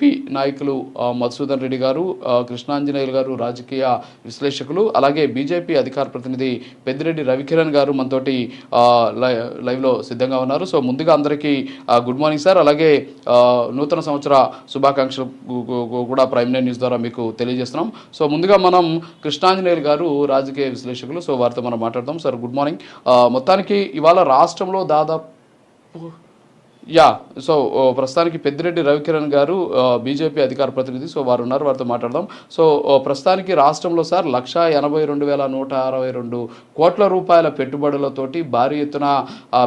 TDP నాయకులు మధుసూదన్ రెడ్డి గారు కృష్ణాంజనేయులు గారు రాజకీయ విశ్లేషకులు అలాగే బీజేపీ అధికార ప్రతినిధి పెద్దిరెడ్డి రవికిరణ్ గారు మనతోటి లై- లైవ్లో సిద్ధంగా ఉన్నారు. సో ముందుగా అందరికీ గుడ్ మార్నింగ్ సార్. అలాగే నూతన సంవత్సర శుభాకాంక్షలు కూడా ప్రైమ్ నైన్ న్యూస్ ద్వారా మీకు తెలియజేస్తున్నాం. సో ముందుగా మనం కృష్ణాంజనేయులు గారు రాజకీయ విశ్లేషకులు సో వారితో మనం మాట్లాడతాం సార్ గుడ్ మార్నింగ్. మొత్తానికి ఇవాళ రాష్ట్రంలో దాదాపు యా సో ప్రస్తుతానికి పెద్దిరెడ్డి రవికిరణ్ గారు బీజేపీ అధికార ప్రతినిధి సో వారు ఉన్నారు వారితో మాట్లాడదాం. సో ప్రస్తుతానికి రాష్ట్రంలో సార్ లక్ష ఎనభై రెండు వేల నూట అరవై రెండు కోట్ల రూపాయల పెట్టుబడులతోటి భారీ ఎత్తున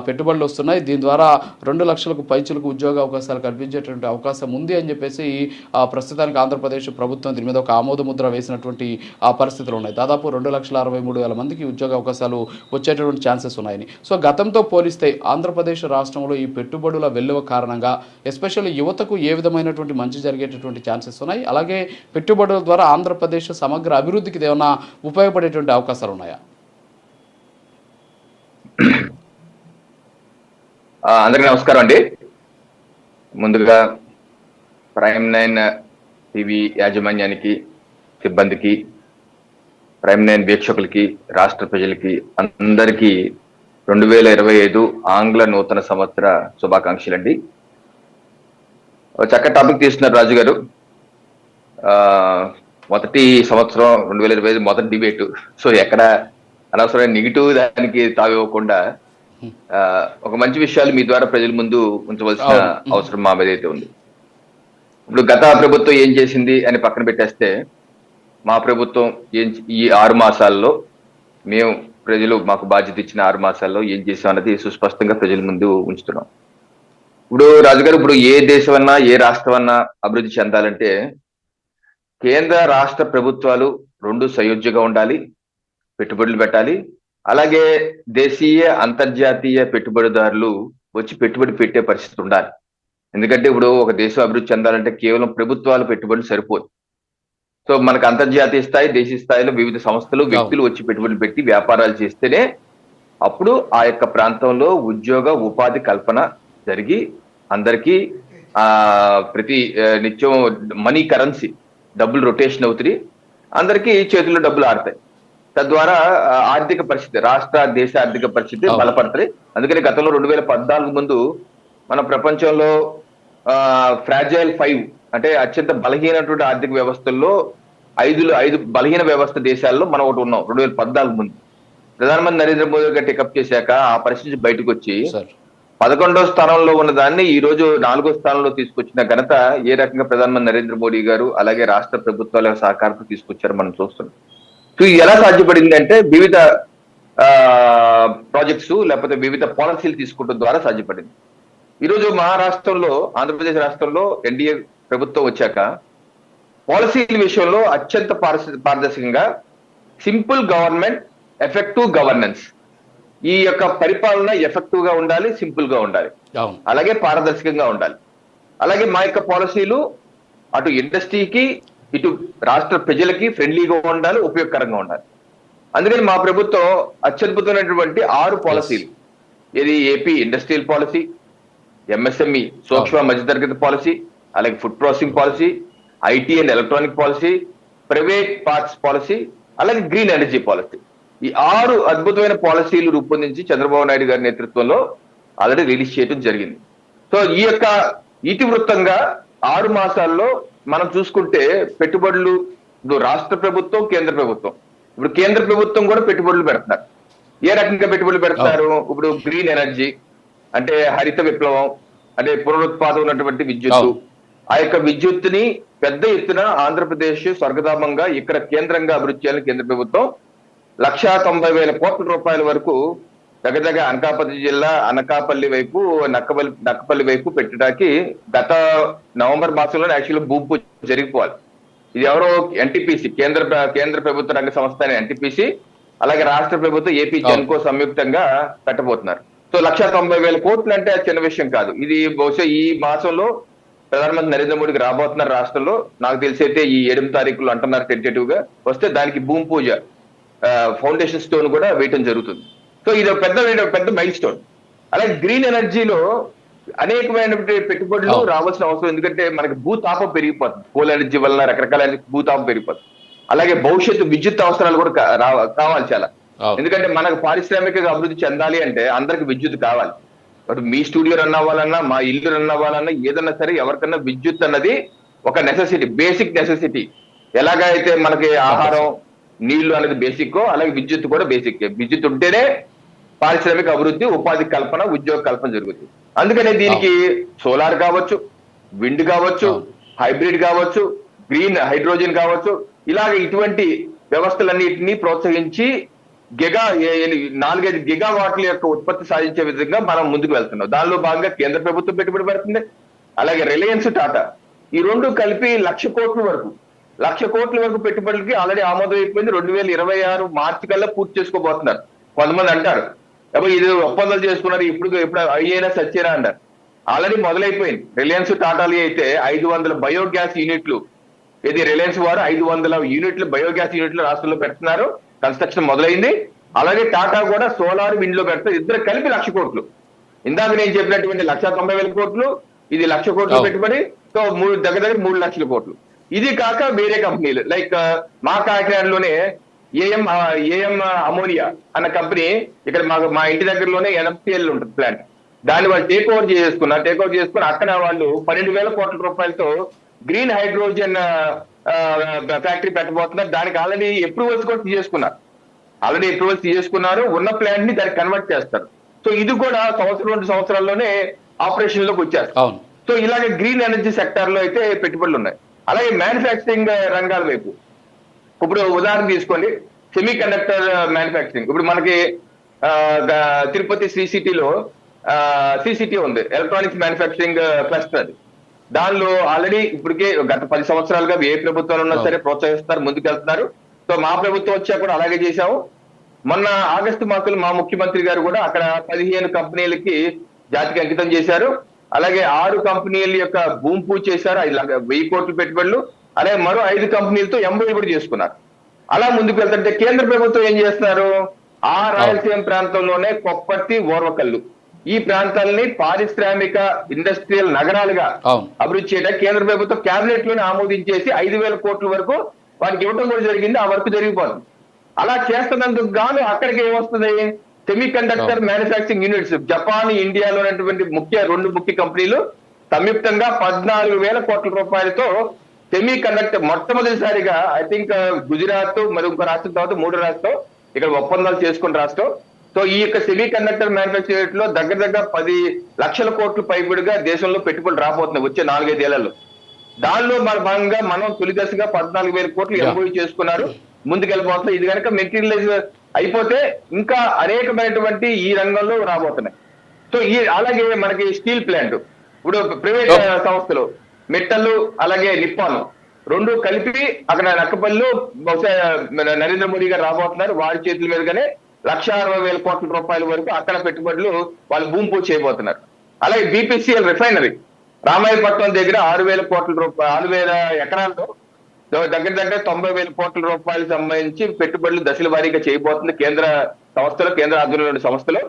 పెట్టుబడులు వస్తున్నాయి. దీని ద్వారా రెండు లక్షలకు పైచులకు ఉద్యోగ అవకాశాలు కల్పించేటువంటి అవకాశం ఉంది అని చెప్పేసి ప్రస్తుతానికి ఆంధ్రప్రదేశ్ ప్రభుత్వం దీని మీద ఒక ఆమోద ముద్ర వేసినటువంటి ఆ పరిస్థితులు ఉన్నాయి. దాదాపు రెండు లక్షల అరవై మూడు వేల మందికి ఉద్యోగ అవకాశాలు వచ్చేటటువంటి ఛాన్సెస్ ఉన్నాయని సో గతంతో పోలిస్తే ఆంధ్రప్రదేశ్ రాష్ట్రంలో ఈ పెట్టుబడులు వెల్లువ కారణంగా ఎస్పెషల్లీ యువతకు ఏ విధమైనటువంటి మంచి జరిగేటటువంటి ఛాన్సెస్ ఉన్నాయి? అలాగే పెట్టుబడుల ద్వారా ఆంధ్రప్రదేశ్ సమగ్ర అభివృద్ధికి ఏమైనా ఉపయోగపడేటువంటి అవకాశాలు ఉన్నాయా? అందరికీ నమస్కారం అండి. ముందుగా ప్రైమ్ నైన్ టీవీ యాజమాన్యానికి సిబ్బందికి ప్రైమ్ నైన్ వీక్షకులకి రాష్ట్ర ప్రజలకి అందరికీ రెండు వేల ఇరవై ఐదు ఆంగ్ల నూతన సంవత్సర శుభాకాంక్షలు అండి చక్క టాపిక్ తీస్తున్నారు రాజు గారు. మొదటి సంవత్సరం రెండు వేల ఇరవై ఐదు మొదటి డిబేట్. సో ఎక్కడ అనవసరమైన నెగిటివ్ దానికి తావివ్వకుండా ఒక మంచి విషయాలు మీ ద్వారా ప్రజల ముందు ఉంచవలసిన. అవసరం మా మీద అయితే ఉంది. ఇప్పుడు గత ప్రభుత్వం ఏం చేసింది అని పక్కన పెట్టేస్తే మా ప్రభుత్వం ఏం ఈ ఆరు మాసాల్లో మేము ప్రజలు మాకు బాధ్యత ఇచ్చిన ఆరు మాసాల్లో ఏం చేసాం అనేది సుస్పష్టంగా ప్రజల ముందు ఉంచుతున్నాం. ఇప్పుడు రాజుగారు ఇప్పుడు ఏ దేశం అన్నా ఏ రాష్ట్రం అన్నా అభివృద్ధి చెందాలంటే కేంద్ర రాష్ట్ర ప్రభుత్వాలు రెండు సయోధ్యగా ఉండాలి పెట్టుబడులు పెట్టాలి. అలాగే దేశీయ అంతర్జాతీయ పెట్టుబడిదారులు వచ్చి పెట్టుబడి పెట్టే పరిస్థితి ఉండాలి. ఎందుకంటే ఇప్పుడు ఒక దేశం అభివృద్ధి చెందాలంటే కేవలం ప్రభుత్వాలు పెట్టుబడులు సరిపోదు. సో మనకు అంతర్జాతీయ స్థాయి దేశీయ స్థాయిలో వివిధ సంస్థలు వ్యక్తులు వచ్చి పెట్టుబడులు పెట్టి వ్యాపారాలు చేస్తేనే అప్పుడు ఆ యొక్క ప్రాంతంలో ఉద్యోగ ఉపాధి కల్పన జరిగి అందరికీ ఆ ప్రతి నిత్యం మనీ కరెన్సీ డబ్బులు రొటేషన్ అవుతుంది. అందరికీ చేతుల్లో డబ్బులు ఆడతాయి తద్వారా ఆర్థిక పరిస్థితి రాష్ట్ర దేశ ఆర్థిక పరిస్థితి. బలపడతాయి అందుకని గతంలో రెండు వేల పద్నాలుగు ముందు మన ప్రపంచంలో ఫ్రాజైల్ ఫైవ్ అంటే అత్యంత బలహీనటువంటి ఆర్థిక వ్యవస్థల్లో ఐదు ఐదు బలహీన వ్యవస్థ దేశాల్లో మనం ఒకటి ఉన్నాం రెండు వేల పద్నాలుగు ముందు. ప్రధానమంత్రి నరేంద్ర మోదీ గారు టేకప్ చేశాక ఆ పరిస్థితి బయటకు వచ్చి పదకొండో స్థానంలో ఉన్న దాన్ని ఈ రోజు నాలుగో స్థానంలో తీసుకొచ్చిన ఘనత ఏ రకంగా ప్రధానమంత్రి నరేంద్ర మోడీ గారు అలాగే రాష్ట్ర ప్రభుత్వాల సహకారంతో తీసుకొచ్చారు మనం చూస్తున్నాం. సో ఇది ఎలా సాధ్యపడింది అంటే వివిధ ప్రాజెక్ట్స్ లేకపోతే వివిధ పాలసీలు తీసుకోవడం ద్వారా సాధ్యపడింది. ఈరోజు మా రాష్ట్రంలో ఆంధ్రప్రదేశ్ రాష్ట్రంలో ఎన్డీఏ ప్రభుత్వం వచ్చాక పాలసీల విషయంలో అత్యంత పారదర్శ- పారదర్శకంగా సింపుల్ గవర్నమెంట్ ఎఫెక్టివ్ గవర్నెన్స్. ఈ యొక్క పరిపాలన ఎఫెక్టివ్గా ఉండాలి సింపుల్గా ఉండాలి అలాగే పారదర్శకంగా ఉండాలి. అలాగే మా యొక్క పాలసీలు అటు ఇండస్ట్రీకి ఇటు రాష్ట్ర ప్రజలకి ఫ్రెండ్లీగా ఉండాలి ఉపయోగకరంగా ఉండాలి. అందుకని మా ప్రభుత్వం అత్యద్భుతమైనటువంటి ఆరు పాలసీలు. ఇది ఏపీ ఇండస్ట్రియల్ పాలసీ ఎంఎస్ఎంఈ సూక్ష్మ మధ్యతరగతి పాలసీ అలాగే food processing policy IT and electronic policy private parks policy అలాగే గ్రీన్ ఎనర్జీ పాలసీ. ఈ ఆరు అద్భుతమైన పాలసీలు రూపొందించి చంద్రబాబు నాయుడు గారి నేతృత్వంలో ఆల్రెడీ రిలీజ్ చేయడం జరిగింది. సో ఈ యొక్క ఇతివృత్తంగా ఆరు మాసాల్లో మనం చూసుకుంటే పెట్టుబడులు రాష్ట్ర ప్రభుత్వం కేంద్ర ప్రభుత్వం. ఇప్పుడు కేంద్ర ప్రభుత్వం కూడా పెట్టుబడులు పెడుతున్నారు. ఏ రకంగా పెట్టుబడులు పెడుతున్నారు? ఇప్పుడు గ్రీన్ ఎనర్జీ అంటే హరిత విప్లవం అంటే పునరుత్పాదం ఉన్నటువంటి విద్యుత్ అవును. ఆ యొక్క విద్యుత్తుని పెద్ద ఎత్తున ఆంధ్రప్రదేశ్ స్వర్గధామంగా ఇక్కడ కేంద్రంగా అభివృద్ధి చేయాలని కేంద్ర ప్రభుత్వం లక్షా తొంభై వేల కోట్ల రూపాయల వరకు దగ్గర దగ్గర అనకాపల్లి జిల్లా అనకాపల్లి వైపు నక్కపల్లి నక్కపల్లి వైపు పెట్టడానికి గత నవంబర్ మాసంలో యాక్చువల్గా భూమి పూజ జరిగిపోవాలి. ఇది ఎవరో ఎన్టీపీసీ కేంద్ర కేంద్ర ప్రభుత్వ రంగ సంస్థ అయిన ఎన్టీపీసీ అలాగే రాష్ట్ర ప్రభుత్వం ఏపీ. జెన్కో సంయుక్తంగా పెట్టబోతున్నారు. సో లక్ష తొంభై వేల కోట్లు అంటే చిన్న విషయం కాదు. ఇది బహుశా ఈ మాసంలో ప్రధానమంత్రి నరేంద్ర మోడీకి రాబోతున్నారు రాష్ట్రంలో నాకు తెలిసి అయితే ఈ ఎనిమిది తారీఖులు అంటున్నారు టెంటేటివ్గా వస్తే దానికి భూమి పూజ ఫౌండేషన్ స్టోన్ కూడా వేయటం జరుగుతుంది. సో ఇది ఒక పెద్ద పెద్ద మైల్ స్టోన్ అలాగే గ్రీన్ ఎనర్జీలో అనేకమైన పెట్టుబడులు. రావాల్సిన అవసరం ఎందుకంటే మనకి భూతాపం పెరిగిపోతుంది. కోల్ ఎనర్జీ వలన రకరకాల భూతాపం పెరిగిపోతుంది. అలాగే భవిష్యత్తు విద్యుత్ అవసరాలు కూడా కావాలి చాలా. ఎందుకంటే మనకు పారిశ్రామిక అభివృద్ధి చెందాలి అంటే అందరికి విద్యుత్ కావాలి. బట్ మీ స్టూడియో రన్ అవ్వాలన్నా మా ఇల్లు రన్ అవ్వాలన్నా ఏదన్నా సరే ఎవరికన్నా విద్యుత్ అన్నది ఒక నెసెసిటీ బేసిక్ నెసెసిటీ ఎలాగైతే మనకి ఆహారం నీళ్ళు అనేది బేసిక్ అలాగే విద్యుత్ కూడా బేసిక్ విద్యుత్ ఉంటేనే పారిశ్రామిక అభివృద్ధి ఉపాధి కల్పన ఉద్యోగ కల్పన జరుగుతుంది. అందుకనే దీనికి సోలార్ కావచ్చు విండ్ కావచ్చు హైబ్రిడ్ కావచ్చు గ్రీన్ హైడ్రోజన్ కావచ్చు ఇలాగ ఇటువంటి వ్యవస్థలన్నింటినీ ప్రోత్సహించి గిగా నాలుగైదు గిగా వాట్ల యొక్క ఉత్పత్తి సాధించే విధంగా మనం ముందుకు వెళ్తున్నాం. దానిలో భాగంగా కేంద్ర ప్రభుత్వం పెట్టుబడి పెడుతుంది. అలాగే రిలయన్స్ టాటా. ఈ రెండు కలిపి లక్ష కోట్ల వరకు లక్ష కోట్ల వరకు పెట్టుబడులకి ఆల్రెడీ ఆమోదం అయిపోయింది. రెండు వేల ఇరవై ఆరు మార్చి కల్లా పూర్తి చేసుకోబోతున్నారు. కొంతమంది అంటారు ఇది ఒప్పందాలు చేసుకున్నారు ఇప్పుడు ఇప్పుడు అయ్యేనా సచ్చేనా అంటారు. ఆల్రెడీ మొదలైపోయింది. రిలయన్స్ టాటాలు అయితే ఐదు వందల బయోగ్యాస్ యూనిట్లు ఇది రిలయన్స్ వారు ఐదు వందల యూనిట్లు బయోగ్యాస్ యూనిట్లు రాష్ట్రంలో పెడుతున్నారు. కన్స్ట్రక్షన్ మొదలైంది. అలాగే టాటా కూడా సోలార్ విండ్లో పెడతారు. ఇద్దరు కలిపి లక్ష కోట్లు. ఇందాక నేను చెప్పినటువంటి లక్ష తొంభై వేల కోట్లు ఇది లక్ష కోట్లు. పెట్టుబడి సో మూడు దగ్గర దగ్గర మూడు లక్షల కోట్లు. ఇది కాక వేరే కంపెనీలు. లైక్ మా కాకినాడలోనే ఏఎం ఏఎం అమోనియా అన్న కంపెనీ ఇక్కడ మాకు మా ఇంటి దగ్గరలోనే ఎన్ఎఫ్సిఎల్ ఉంటుంది ప్లాంట్. దాన్ని వాళ్ళు టేక్ ఓవర్ చేసుకున్నారు టేక్ ఓవర్ చేసుకుని అక్కడ వాళ్ళు పన్నెండు వేల కోట్ల రూపాయలతో గ్రీన్ హైడ్రోజన్ ఫ్యాక్టరీ పెట్టబోతున్నారు. దానికి ఆల్రెడీ అప్రూవల్స్ కూడా తీసుకున్నారు ఆల్రెడీ అప్రూవల్స్ తీసుకున్నారు ఉన్న ప్లాంట్ని దానికి కన్వర్ట్ చేస్తారు. సో ఇది కూడా సంవత్సరం రెండు సంవత్సరాల్లోనే ఆపరేషన్లోకి వచ్చారు సో ఇలాగే గ్రీన్ ఎనర్జీ సెక్టార్లో అయితే పెట్టుబడులు ఉన్నాయి. అలాగే మ్యానుఫ్యాక్చరింగ్ రంగాల వైపు. ఇప్పుడు ఉదాహరణ తీసుకోండి. సెమీ కండక్టర్ మ్యానుఫ్యాక్చరింగ్ ఇప్పుడు మనకి తిరుపతి సిసిటీలో సిసిటీ ఉంది. ఎలక్ట్రానిక్స్ మ్యానుఫ్యాక్చరింగ్ క్లస్టర్ అది. దానిలో ఆల్రెడీ ఇప్పటికే గత పది సంవత్సరాలుగా ఏ ప్రభుత్వాలు ఉన్నా సరే ప్రోత్సహిస్తారు ముందుకెళ్తున్నారు. సో మా ప్రభుత్వం వచ్చా కూడా అలాగే చేశాము. మొన్న ఆగస్టు మాసంలో మా ముఖ్యమంత్రి గారు కూడా అక్కడ పదిహేను కంపెనీలకి జాతికి అంకితం చేశారు. అలాగే ఆరు కంపెనీల యొక్క భూమి పూజ చేశారు. వెయ్యి కోట్ల పెట్టుబడులు. అలాగే మరో ఐదు కంపెనీలతో ఎంబై కూడా చేసుకున్నారు. అలా ముందుకు వెళ్తుంటే కేంద్ర ప్రభుత్వం ఏం చేస్తున్నారు? ఆ రాయలసీమ ప్రాంతంలోనే కొప్పర్తి ఓర్వకల్లు. ఈ ప్రాంతాలని పారిశ్రామిక ఇండస్ట్రియల్ నగరాలుగా అభివృద్ధి చేయడానికి కేంద్ర ప్రభుత్వం కేబినెట్లోనే ఆమోదించేసి ఐదు వేల కోట్ల వరకు వారికి ఇవ్వడం కూడా జరిగింది. ఆ వర్క్ జరిగిపోతుంది అలా చేస్తున్నందుకు గాను అక్కడికి ఏమొస్తుంది semiconductor manufacturing units Japan ఇండియాలో ఉన్నటువంటి ముఖ్య రెండు ముఖ్య కంపెనీలు సంయుక్తంగా పద్నాలుగు వేల కోట్ల రూపాయలతో సెమీ కండక్టర్ మొట్టమొదటిసారిగా ఐ థింక్ గుజరాత్ మరి ఇంకో రాష్ట్రం తర్వాత మూడు రాష్ట్రం ఇక్కడ ఒప్పందాలు చేసుకున్న రాష్ట్రం. సో ఈ యొక్క సెమీ కండక్టర్ మ్యానుఫ్యాక్చరింగ్లో దగ్గర దగ్గర పది లక్షల కోట్లు పైబడిగా దేశంలో పెట్టుబడులు రాబోతున్నాయి వచ్చే నాలుగైదేళ్ళలో దానిలో మన భాగంగా మనం తొలి దశగా పద్నాలుగు వేల కోట్లు. ఎంఓయూ చేసుకున్నారు. ముందుకెళ్ళిపోతున్నాయి. ఇది కనుక మెటీరియలైజ్ అయిపోతే ఇంకా అనేకమైనటువంటి ఈ రంగంలో రాబోతున్నాయి. సో ఈ అలాగే మనకి స్టీల్ ప్లాంట్. ఇప్పుడు ప్రైవేట్ Oh. సంస్థలు మెట్టలు అలాగే నిప్పాను. రెండు కలిపి అక్కడ నక్కపల్లిలో బహుశా నరేంద్ర మోడీ గారు రాబోతున్నారు. వారి చేతుల మీదుగానే లక్ష అరవై వేల కోట్ల రూపాయల వరకు అక్కడ పెట్టుబడులు వాళ్ళు భూమి పూజ చేయబోతున్నారు. అలాగే బీపీసీఎల్ రిఫైనరీ రామాయపట్నం దగ్గర ఆరు వేల కోట్ల రూపాయలు ఆరు వేల ఎకరాల్లో దగ్గర దగ్గర తొంభై వేల కోట్ల రూపాయలు సంబంధించి పెట్టుబడులు దశల వారీగా చేయబోతుంది కేంద్ర సంస్థలు కేంద్ర ఆధ్వర్యంలోని సంస్థలు.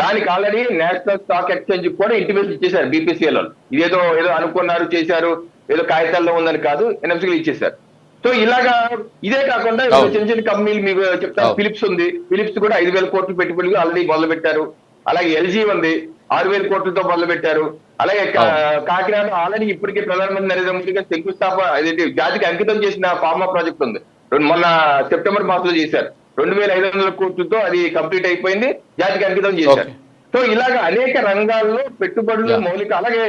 దానికి ఆల్రెడీ నేషనల్ స్టాక్ ఎక్స్చేంజ్ కూడా ఇంటిమేషన్ ఇచ్చేశారు బీపీసీఎల్ వాళ్ళు. ఇదేదో ఏదో అనుకున్నారు చేశారు ఏదో కాగితాల్లో ఉందని కాదు ఎన్ఎఫ్సీలు ఇచ్చేశారు. సో ఇలాగా ఇదే కాకుండా. చిన్న చిన్న కంపెనీలు మీకు చెప్తాను. ఫిలిప్స్ ఉంది. ఫిలిప్స్ కూడా ఐదు వేల కోట్ల పెట్టుబడులు ఆల్రెడీ మొదలు పెట్టారు అలాగే ఎల్జీ ఉంది. ఆరు వేల కోట్లతో మొదలు పెట్టారు అలాగే కాకినాడ ఆల్రెడీ ఇప్పటికే ప్రధానమంత్రి నరేంద్ర మోదీ గారు శంకుస్థాపన అదేంటి జాతికి అంకితం చేసిన ఫార్మా ప్రాజెక్ట్ ఉంది. రెండు- మొన్న సెప్టెంబర్ మాసంలో చేశారు. రెండు వేల ఐదు వందల కోట్లతో అది కంప్లీట్ అయిపోయింది. జాతికి అంకితం చేశారు. సో ఇలాగ అనేక రంగాల్లో పెట్టుబడులు. మౌలిక అలాగే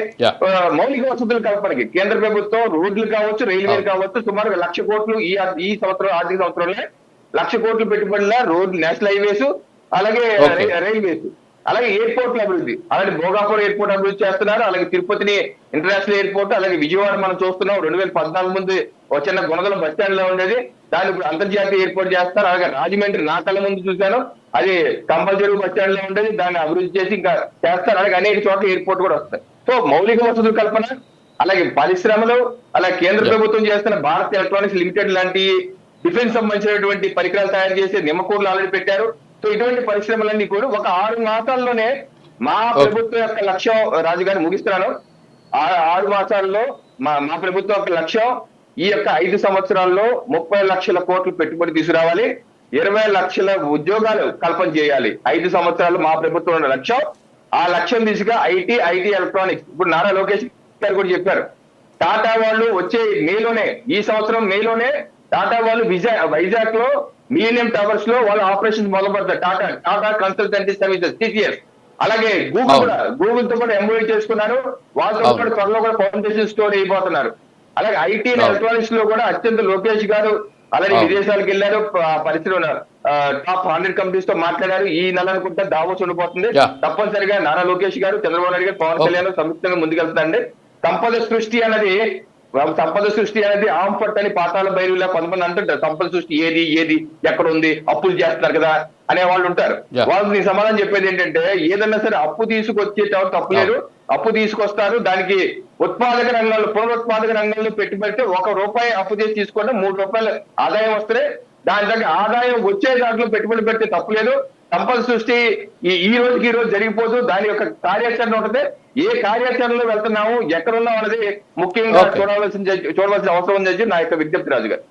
మౌలిక వసతుల కల్పనకి కేంద్ర ప్రభుత్వం రోడ్లు కావచ్చు రైల్వేలు అవును. కావచ్చు సుమారు లక్ష కోట్లు ఈ ఈ సంవత్సరం ఆర్థిక సంవత్సరంలో లక్ష కోట్లు పెట్టుబడుల రోడ్ నేషనల్ హైవేస్ అలాగే రైల్వేస్ అలాగే ఎయిర్పోర్ట్ల అభివృద్ధి. అలాగే భోగాపురం ఎయిర్పోర్ట్ అభివృద్ధి చేస్తున్నారు. అలాగే తిరుపతిని ఇంటర్నేషనల్ ఎయిర్పోర్ట్ అలాగే విజయవాడ మనం చూస్తున్నాం. రెండు వేల పద్నాలుగు ముందు ఒక చిన్న గుణదల బస్ స్టాండ్లో ఉండేది. దాన్ని ఇప్పుడు అంతర్జాతీయ ఎయిర్పోర్ట్ చేస్తారు. అలాగే రాజమండ్రి నా కళ్ళ ముందు చూశాను. అది కంపల్సరీ బస్ స్టాండ్లో ఉండేది. దాన్ని అభివృద్ధి చేసి ఇంకా చేస్తారు. అలాగే అనేక చోట్ల ఎయిర్పోర్ట్ కూడా వస్తాయి. సో మౌలిక వసతుల కల్పన అలాగే పరిశ్రమలు అలాగే కేంద్ర. ప్రభుత్వం చేస్తున్న భారత్ ఎలక్ట్రానిక్స్ లిమిటెడ్ లాంటి డిఫెన్స్ సంబంధించినటువంటి పరికరాలు తయారు చేసే నిమ్మకూరులు ఆల్రెడీ పెట్టారు. సో ఇటువంటి పరిశ్రమలన్నీ కూడా ఒక ఆరు మాసాల్లోనే మా ప్రభుత్వం యొక్క లక్ష్యం రాజు గారిని ముగిస్తున్నాను. ఆ- ఆరు మాసాల్లో మా మా ప్రభుత్వం యొక్క లక్ష్యం ఈ యొక్క ఐదు సంవత్సరాల్లో ముప్పై లక్షల కోట్లు పెట్టుబడి తీసుకురావాలి ఇరవై లక్షల ఉద్యోగాలు కల్పన చేయాలి. ఐదు సంవత్సరాలు మా ప్రభుత్వం ఉన్న లక్ష్యం. ఆ లక్ష్యం దిశగా ఐటీ ఐటీ ఎలక్ట్రానిక్స్. ఇప్పుడు నారా లోకేష్ గారు కూడా చెప్పారు. టాటా వాళ్ళు వచ్చే మేలోనే ఈ సంవత్సరం మేలోనే టాటా వాళ్ళు విజయ్ వైజాగ్లో మిలీనియం టవర్స్లో వాళ్ళు ఆపరేషన్ మొదలు పెడతారు Tata Tata consultancy services TCS. అలాగే గూగుల్. కూడా గూగుల్తో కూడా ఎంఓఏ చేసుకున్నారు. వాళ్ళతో. కూడా త్వరలో కూడా ఫౌండేషన్ స్టోర్ అయిపోతున్నారు. అలాగే ఐటీ. ఎలక్ట్రానిక్స్లో కూడా అత్యంత లోకేష్ గారు అలాగే. విదేశాలకు వెళ్ళారు ప- పరిశ్రమ టాప్ హండ్రెడ్ కంపెనీస్తో మాట్లాడారు ఈ నెల అనుకుంటే దావోస్ ఉండిపోతుంది. తప్పనిసరిగా నారా లోకేష్ గారు చంద్రబాబు నాయుడు గారు పవన్. కళ్యాణ్ సంయుక్తంగా ముందుకెళ్తారండి సంపద సృష్టి అనేది సంపద సృష్టి అనేది ఆంఫట్ అని పాతాల బయలులా కొంతమంది అంటుంటారు సంపద సృష్టి ఏది ఏది ఎక్కడ ఉంది అప్పులు చేస్తున్నారు కదా అనే వాళ్ళు ఉంటారు. వాళ్ళకి నీ సమాధానం చెప్పేది ఏంటంటే ఏదన్నా సరే అప్పు తీసుకొచ్చేటప్పుడు తప్పు లేదు అప్పు తీసుకొస్తారు దానికి ఉత్పాదక రంగంలో పునరుత్పాదక రంగంలో పెట్టుబడితే ఒక రూపాయి అప్పు చేసి తీసుకుంటే మూడు రూపాయలు ఆదాయం వస్తే దాని దగ్గర ఆదాయం వచ్చే దాంట్లో పెట్టుబడి పెడితే తప్పు లేదు. సంపద సృష్టి ఈ ఈ రోజుకి ఈ రోజు జరిగిపోదు. దాని యొక్క కార్యాచరణ ఉంటుంది. ఏ కార్యాచరణలో వెళ్తున్నాము ఎక్కడ ఉన్నాం అనేది ముఖ్యంగా. చూడవలసిన చూడవలసిన అవసరం ఉందని నా యొక్క విజ్ఞప్తి రాజు గారు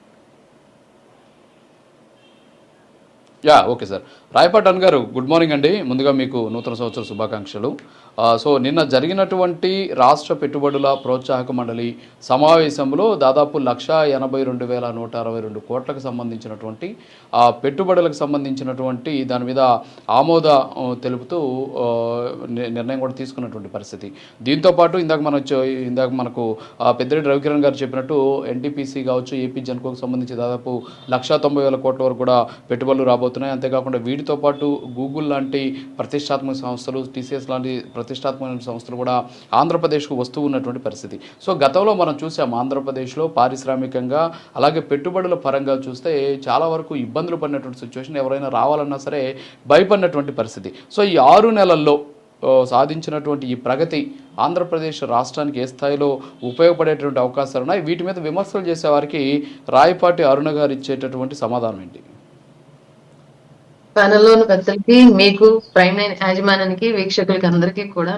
యా ఓకే సార్. రాయపాటన్ గారు గుడ్ మార్నింగ్ అండి. ముందుగా మీకు నూతన సంవత్సర శుభాకాంక్షలు. సో నిన్న జరిగినటువంటి రాష్ట్ర పెట్టుబడుల ప్రోత్సాహక మండలి సమావేశంలో దాదాపు లక్ష ఎనభై రెండు వేల నూట అరవై రెండు కోట్లకు సంబంధించినటువంటి ఆ పెట్టుబడులకు సంబంధించినటువంటి దాని మీద ఆమోద తెలుపుతూ ని- నిర్ణయం కూడా తీసుకున్నటువంటి పరిస్థితి. దీంతో పాటు ఇందాక మనం ఇందాక మనకు ఆ, పెద్దిరెడ్డి రవికిరణ్ గారు చెప్పినట్టు ఎన్టీపీసీ కావచ్చు ఏపీ జన్కోకు సంబంధించి దాదాపు లక్ష తొంభై వేల కోట్ల వరకు కూడా పెట్టుబడులు పెరిగిపోతున్నాయి అంతేకాకుండా వీటితో పాటు గూగుల్ లాంటి ప్రతిష్టాత్మక సంస్థలు టీసీఎస్ లాంటి ప్రతిష్టాత్మక సంస్థలు కూడా ఆంధ్రప్రదేశ్కు వస్తూ ఉన్నటువంటి పరిస్థితి. సో గతంలో మనం చూసాం ఆంధ్రప్రదేశ్లో పారిశ్రామికంగా అలాగే పెట్టుబడుల పరంగా చూస్తే చాలా వరకు ఇబ్బందులు పడినటువంటి సిచ్యువేషన్ ఎవరైనా రావాలన్నా సరే భయపడినటువంటి పరిస్థితి. సో ఈ ఆరు నెలల్లో సాధించినటువంటి ఈ ప్రగతి ఆంధ్రప్రదేశ్ రాష్ట్రానికి ఏ స్థాయిలో ఉపయోగపడేటువంటి అవకాశాలు ఉన్నాయి? వీటి మీద విమర్శలు చేసే వారికి రాయపాటి అరుణ గారు ఇచ్చేటటువంటి సమాధానం ఏంటి? ప్యానెల్లోని పెద్దలకి మీకు ప్రైమ్ నైన్ యాజమాన్యానికి వీక్షకులకి అందరికీ కూడా